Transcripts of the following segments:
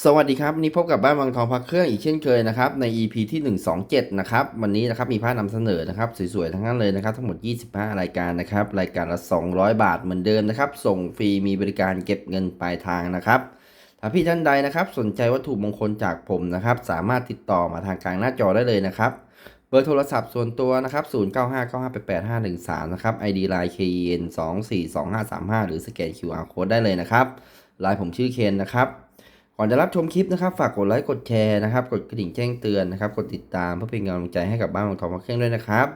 สวัสดีครับวันนี้พบกับบ้านวังทองพักเครื่องอีกเช่นเคยนะครับใน EP ที่ 127 นะครับวันนี้นะครับมีผ้านำเสนอนะครับสวยๆทั้งนั้นเลยนะครับทั้งหมด 25 รายการนะครับรายการละ 200 บาทเหมือนเดิมนะครับส่งฟรีมีบริการเก็บเงินปลายทางนะครับถ้าพี่ท่านใดนะครับสนใจวัตถุมงคลจากผมนะครับสามารถติดต่อมาทางกลางหน้าจอได้เลยนะครับเบอร์โทรศัพท์ส่วนตัวนะครับ0959588513นะครับ ID Line KEN 242535 หรือสแกน QR Code ได้เลยนะครับไลน์ผมชื่อเคนนะครับ ก่อนจะรับชมคลิปนะครับฝากกดไลค์กดแชร์นะครับกดกระดิ่งแจ้งเตือนนะครับกดติดตามเพื่อเป็นกำลังใจให้กับบ้านของทองมาเครื่องด้วยนะครับ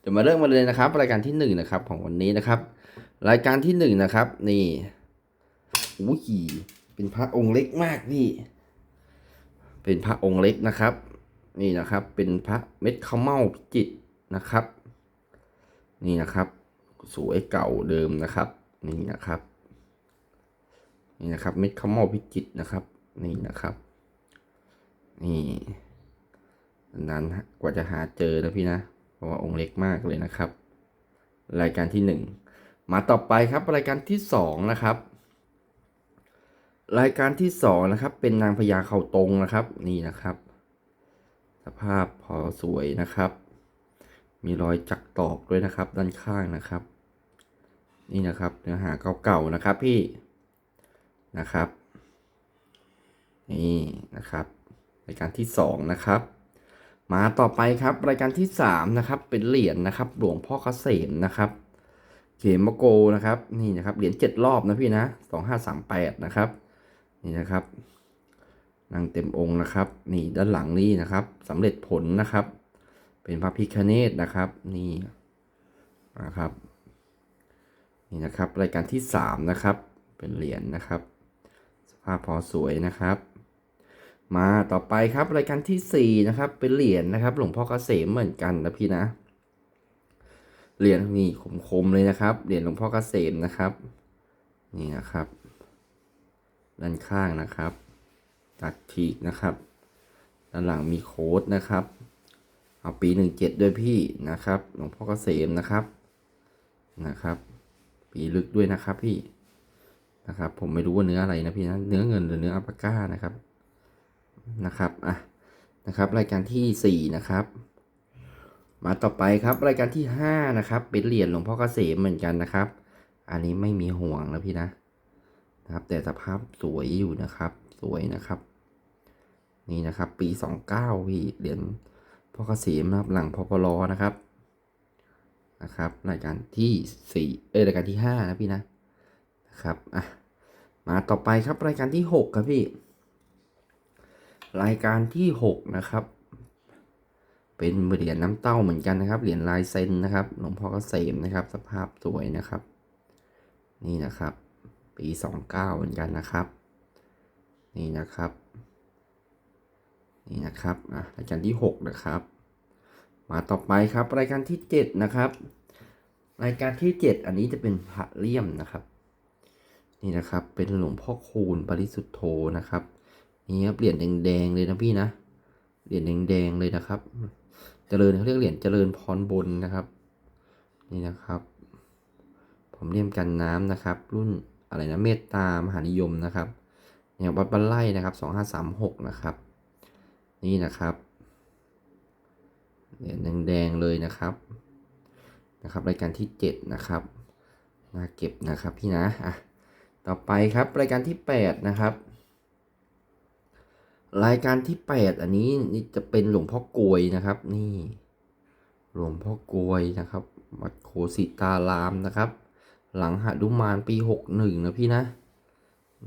เดี๋ยวมาเริ่มมาเลยนะครับ รายการที่หนึ่งนะครับของวันนี้นะครับ รายการที่หนึ่งนะครับนี่อุ้ยเป็นพระองค์เล็กมากพี่ เป็นพระองค์เล็กนะครับ นี่นะครับ เป็นพระเม็ดข้าวเม่าพิจิตรนะครับ นี่นะครับ สวยเก่าเดิมนะครับ นี่นะครับ นี่นะครับ เม็ดข้าวเม่าพิจิตรนะครับ นี่นะครับ นี่นานกว่าจะหาเจอนะพี่นะ เพราะว่าองค์เล็กมากเลยนะครับ รายการที่หนึ่งมาต่อไปครับรายการที่สองนะครับ รายการที่สองนะครับ เป็นนางพญาเข่าตรงนะครับ นี่นะครับ สภาพพอสวยนะครับ มีรอยจักตอกด้วยนะครับ ด้านข้างนะครับ นี่นะครับเนื้อหาเก่าๆนะครับพี่นะครับ นี่นะครับรายการที่สองนะครับ มาต่อไปครับรายการที่สามนะครับ เป็นเหรียญนะครับ หลวงพ่อเกษมนะครับ เขมโกนะครับนี่นะครับเหรียญเจ็ดรอบนะพี่นะสองห้าสามแปดนะครับนี่นะครับนางเต็มองค์นะครับ นี่ด้านหลังนี่นะครับสำเร็จผลนะครับ เป็นพระพิคเนตนะครับนี่นะครับนี่นะครับ รายการที่สามนะครับ เป็นเหรียญนะครับ สภาพพอสวยนะครับ มาต่อไปครับรายการที่สี่นะครับ เป็นเหรียญนะครับ หลวงพ่อเกษมเหมือนกันนะพี่นะ เหรียญนี่คมๆเลยนะครับ เหรียญหลวงพ่อเกษมนะครับ นี่นะครับ ด้านข้างนะครับ ตัดฉีกนะครับ ด้านหลังมีโค้ดนะครับ เอาปีหนึ่งเจ็ดด้วยพี่นะครับ หลวงพ่อเกษมนะครับนะครับ ปีลึกด้วยนะครับพี่นะครับ ผมไม่รู้ว่าเนื้ออะไรนะพี่นะ เนื้อเงินหรือเนื้ออัปปาก้านะครับ นะครับอะนะครับ รายการที่สี่นะครับ มาต่อไปครับรายการที่ห้านะครับ เป็นเหรียญหลวงพ่อเกษมเหมือนกันนะครับ อันนี้ไม่มีห่วงนะพี่นะนะครับ แต่สภาพสวยอยู่นะครับ สวยนะครับ นี่นะครับ ปีสองเก้าพี่เหรียญพ่อเกษมนะครับหลังพปลนะครับนะครับ รายการที่สี่เออรายการที่ห้านะพี่นะนะครับอะมาต่อไปครับรายการที่หกครับพี่ รายการที่หกนะครับ เป็นเหรียญน้ำเต้าเหมือนกันนะครับ เหรียญลายเซ็นนะครับหลวงพ่อเกษมนะครับ สภาพสวยนะครับ นี่นะครับ ปีสองเก้าเหมือนกันนะครับ นี่นะครับ นี่นะครับอะรายการที่หกนะครับ มาต่อไปครับรายการที่เจ็ดนะครับ รายการที่เจ็ดอันนี้จะเป็นพระเลี่ยมนะครับ นี่นะครับเป็นหลวงพ่อคูณปริสุทธโธนะครับ นี่ครับเหรียญแดงๆเลยนะพี่นะเหรียญแดงๆเลยนะครับ เจริญเขาเรียกเหรียญเจริญพรบนนะครับ นี่นะครับ ผมเรียมกันน้ำนะครับ รุ่นอะไรนะเมตตามหานิยมนะครับเนี่ยวัดบันไล่นะครับสองห้าสามหกนะครับ นี่นะครับเหรียญแดงๆเลยนะครับนะครับรายการที่เจ็ดนะครับน่าเก็บนะครับพี่นะอะต่อไปครับรายการที่แปดนะครับ รายการที่แปดอันนี้นี่จะเป็นหลวงพ่อกลวยนะครับ นี่ หลวงพ่อกลวยนะครับวัดโคสิตารามนะครับ หลังหดุมานปีหกหนึ่งนะพี่นะ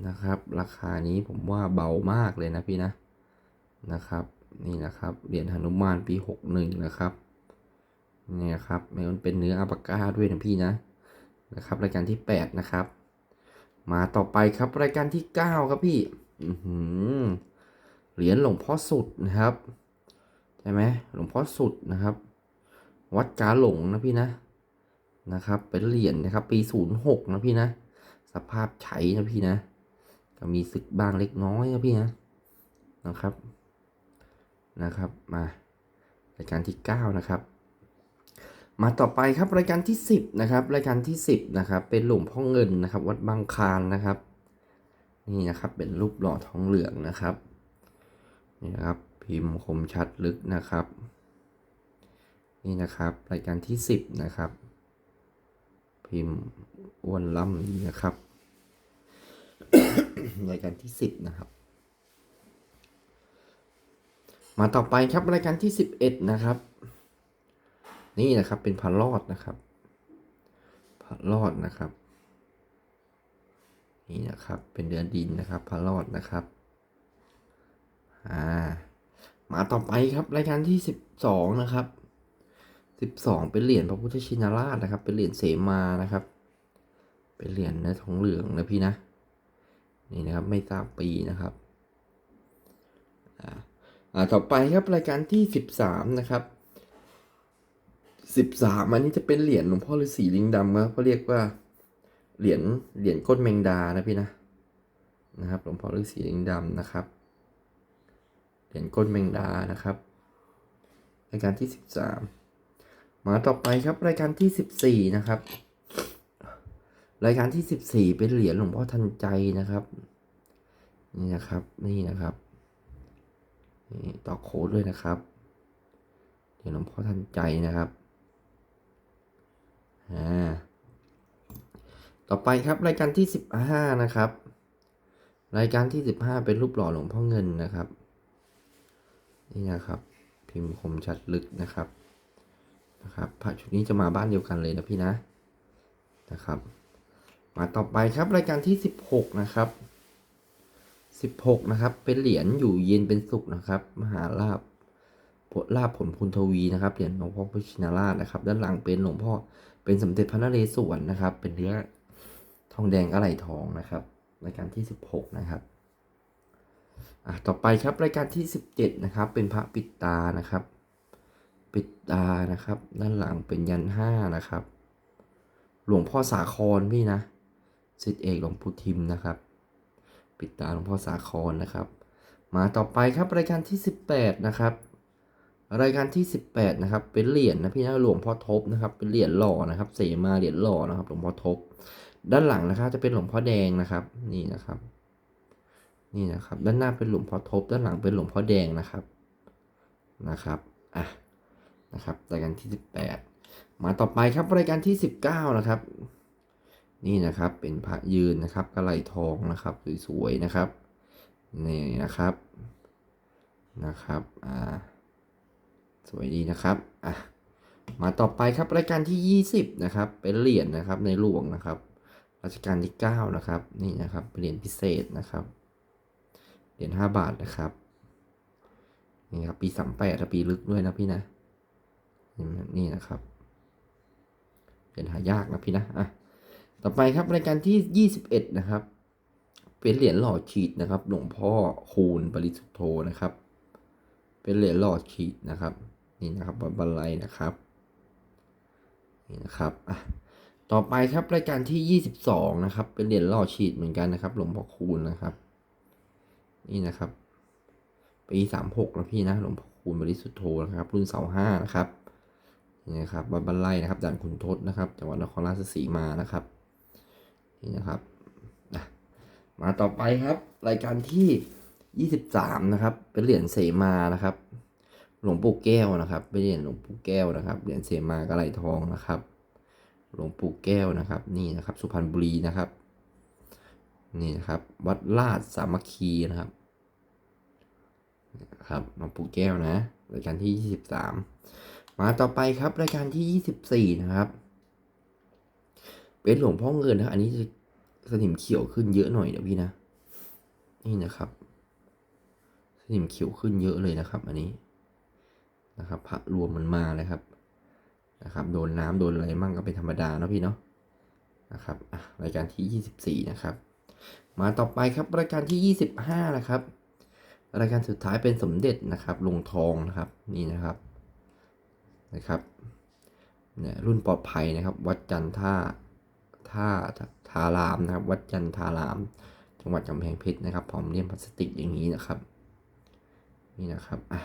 นะครับ ราคานี้ผมว่าเบามากเลยนะพี่นะนะครับ นี่นะครับเหรียญหนุมานปีหกหนึ่งนะครับเนี่ยครับมันเป็นเนื้ออัปปากาด้วยนะพี่นะนะครับ รายการที่แปดนะครับ มาต่อไปครับรายการที่เก้าครับพี่ อือหือ เหรียญหลวงพ่อสุดนะครับใช่ไหมหลวงพ่อสุดนะครับ วัดกาหลงนะพี่นะนะครับ เป็นเหรียญนะครับ ปีศูนย์หกนะพี่นะ สภาพใช้นะพี่นะ ก็มีสึกบ้างเล็กน้อยนะพี่นะนะครับนะครับมารายการที่เก้านะครับ มาต่อไปครับรายการที่สิบนะครับ รายการที่สิบนะครับ เป็นหลวงพ่อเงินนะครับ วัดบางคลานนะครับ นี่นะครับเป็นรูปหล่อทองเหลืองนะครับ นี่นะครับพิมพ์คมชัดลึกนะครับ นี่นะครับรายการที่สิบนะครับ พิมพ์อ้วนล่ำดีนะครับรายการที่สิบนะครับ มาต่อไปครับรายการที่สิบเอ็ดนะครับ นี่นะครับเป็นพันรอดนะครับพันรอดนะครับ นี่นะครับเป็นเดือนดินนะครับพันรอดนะครับ อ่า มาต่อไปครับ รายการที่สิบสองนะครับสิบสองเป็นเหรียญพระพุทธชินราชนะครับ เป็นเหรียญเสมานะครับ เป็นเหรียญนื้อทองเหลืองนะพี่นะ นี่นะครับไม่ทราบปีนะครับอ่าอ่าต่อไปครับรายการที่สิบสามนะครับสิบสามอันนี้จะเป็นเหรียญหลวงพ่อฤาษีลิงดำครับเขาเรียกว่าเหรียญเหรียญก้นแมงดานะพี่นะนะครับหลวงพ่อฤาษีลิงดำนะครับ เหรียญก้นแมงดานะครับ รายการที่สิบสามมาต่อไปครับรายการที่สิบสี่นะครับ รายการที่สิบสี่เป็นเหรียญหลวงพ่อทันใจนะครับ นี่นะครับนี่นะครับนี่ต่อโค้ดด้วยนะครับเหรียญหลวงพ่อทันใจนะครับอ่าต่อไปครับรายการที่สิบห้านะครับ รายการที่สิบห้าเป็นรูปหล่อหลวงพ่อเงินนะครับ นี่นะครับ พิมพ์คมชัดลึกนะครับนะครับพระชุดนี้จะมาบ้านเดียวกันเลยนะพี่นะนะครับ มาต่อไปครับรายการที่สิบหกนะครับสิบหกนะครับ เป็นเหรียญอยู่เย็นเป็นสุขนะครับ มหาลาภผลลาภผลพุนทวีนะครับเหรียญหลวงพ่อพุชินาราชนะครับ ด้านหลังเป็นหลวงพ่อเป็นสมเด็จพระนเรศวรนะครับ เป็นเนื้อทองแดงอะไหล่ทองนะครับรายการที่สิบหกนะครับ อะต่อไปครับรายการที่ 17 นะครับ เป็นพระปิดตานะครับ ปิดตานะครับ ด้านหลังเป็นยันห้านะครับ หลวงพ่อสาครพี่นะสิทธิเอกหลวงปู่ทิมนะครับ ปิดตาหลวงพ่อสาครนะครับ มาต่อไปครับรายการที่ 18 นะครับ รายการที่ 18 นะครับ เป็นเหรียญนะพี่นะหลวงพ่อทบนะครับ เป็นเหรียญหล่อนะครับ เสมาเหรียญหล่อนะครับ หลวงพ่อทบ ด้านหลังนะครับจะเป็นหลวงพ่อแดงนะครับ นี่นะครับ นี่นะครับ ด้านหน้าเป็นหลวงพ่อทบ ด้านหลังเป็นหลวงพ่อแดงนะครับ นะครับ อะ นะครับ รายการที่ 18 มาต่อไปครับรายการที่ 19 นะครับ นี่นะครับ เป็นพระยืนนะครับกระไหลทองนะครับ สวยๆนะครับ นี่นะครับ นะครับ อ่า สวยดีนะครับ อะ มาต่อไปครับรายการที่ 20 นะครับ เป็นเหรียญนะครับในหลวงนะครับรัชกาลที่ 9 นะครับ นี่นะครับเหรียญพิเศษนะครับ เหรียญห้าบาทนะครับนี่ครับปีสามแปดปีลึกด้วยนะพี่นะนี่นะครับเหรียญหายากนะพี่นะอะต่อไปครับรายการที่ยี่สิบเอ็ดนะครับ เป็นเหรียญหล่อฉีดนะครับ หลวงพ่อคูณปริสุทธโธนะครับ เป็นเหรียญหล่อฉีดนะครับ นี่นะครับบันไลนะครับนี่นะครับอะต่อไปครับรายการที่ยี่สิบสองนะครับ เป็นเหรียญหล่อฉีดเหมือนกันนะครับ หลวงพ่อคูณนะครับ นี่นะครับ ปีสามหกนะพี่นะหลวงพ่อคูณบริสุทธโธนะครับ รุ่นเสาห้านะครับนี่นะครับบันบันไลนะครับด่านขุนทศนะครับจังหวัดนครราชสีมานะครับนี่นะครับมาต่อไปครับ รายการที่ยี่สิบสามนะครับ เป็นเหรียญเสมานะครับ หลวงปู่แก้วนะครับเป็นเหรียญหลวงปู่แก้วนะครับเหรียญเสมากระไหลทองนะครับ หลวงปู่แก้วนะครับ นี่นะครับ สุพรรณบุรีนะครับ นี่นะครับ วัดลาดสามัคคีนะครับ ครับหลวงปู่แก้วนะรายการที่ 23 มาต่อไปครับรายการที่ 24 นะครับ เป็นหลวงพ่อเงินนะอันนี้จะสนิมเขียวขึ้นเยอะหน่อยนะพี่นะ นี่นะครับ สนิมเขียวขึ้นเยอะเลยนะครับ อันนี้นะครับพระรวมมันมาเลยครับนะครับ โดนน้ำโดนอะไรมั่งก็เป็นธรรมดาเนาะพี่เนาะนะครับรายการที่ 24 นะครับ มาต่อไปครับรายการที่ 25 นะครับ รายการสุดท้ายเป็นสมเด็จนะครับลงทองนะครับนี่นะครับนะครับเนี่ยรุ่นปลอดภัยนะครับ วัดจันท่าท่าทารามนะครับ วัดจันทาราม จังหวัดกำแพงเพชรนะครับพร้อมเลี่ยมพลาสติกอย่างนี้นะครับ นี่นะครับอะ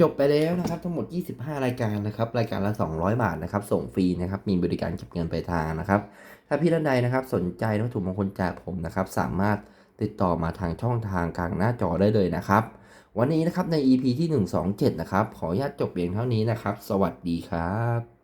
จบไปแล้วนะครับทั้งหมด 25 รายการนะครับรายการละ 200 บาทนะครับส่งฟรีนะครับมีบริการเก็บเงินปลายทางนะครับ ถ้าพี่ท่านใดนะครับสนใจวัตถุมงคลจากผมนะครับสามารถ ติดต่อมาทางช่องทางกลางหน้าจอได้เลยนะครับ วันนี้นะครับใน EP ที่ 127 นะครับ ขออนุญาตจบเพียงเท่านี้นะครับ สวัสดีครับ